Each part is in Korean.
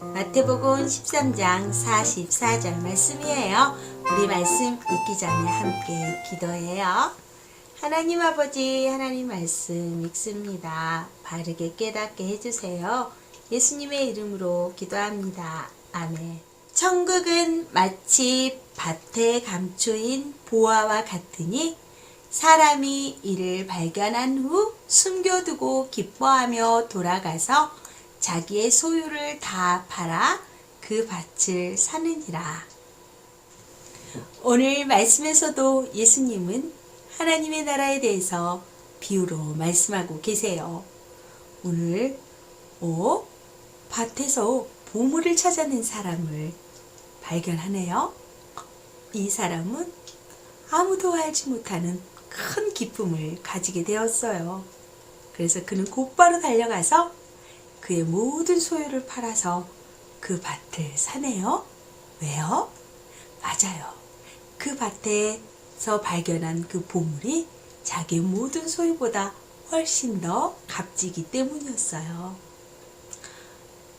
마태복음 13장 44절 말씀이에요. 우리 말씀 읽기 전에 함께 기도해요. 하나님 아버지, 하나님 말씀 읽습니다. 바르게 깨닫게 해주세요. 예수님의 이름으로 기도합니다. 아멘. 천국은 마치 밭에 감추인 보화와 같으니 사람이 이를 발견한 후 숨겨두고 기뻐하며 돌아가서 자기의 소유를 다 팔아 그 밭을 사느니라. 오늘 말씀에서도 예수님은 하나님의 나라에 대해서 비유로 말씀하고 계세요. 오늘 어? 밭에서 보물을 찾아낸 사람을 발견하네요. 이 사람은 아무도 알지 못하는 큰 기쁨을 가지게 되었어요. 그래서 그는 곧바로 달려가서 그의 모든 소유를 팔아서 그 밭을 사네요. 왜요? 맞아요. 그 밭에서 발견한 그 보물이 자기 모든 소유보다 훨씬 더 값지기 때문이었어요.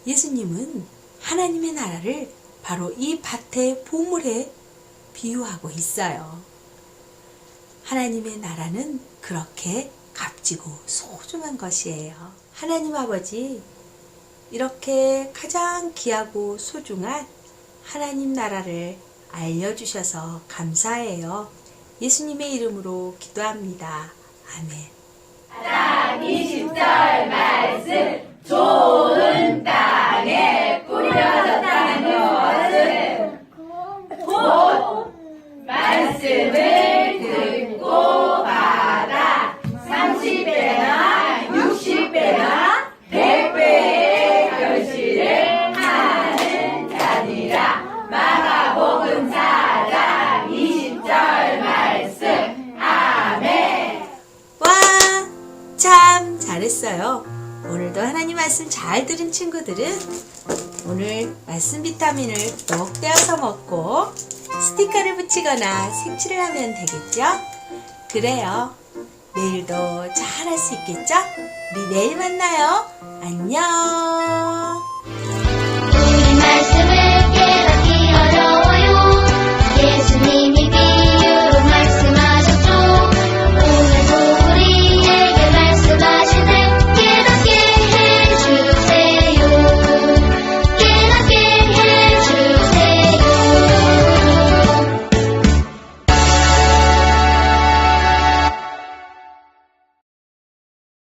예수님은 하나님의 나라를 바로 이 밭의 보물에 비유하고 있어요. 하나님의 나라는 그렇게 값지고 소중한 것이에요. 하나님 아버지, 이렇게 가장 귀하고 소중한 하나님 나라를 알려주셔서 감사해요. 예수님의 이름으로 기도합니다. 아멘. 말씀을 참 잘했어요. 오늘도 하나님 말씀 잘 들은 친구들은 오늘 말씀 비타민을 꼭 떼어서 먹고 스티커를 붙이거나 색칠을 하면 되겠죠? 그래요. 내일도 잘 할 수 있겠죠? 우리 내일 만나요. 안녕.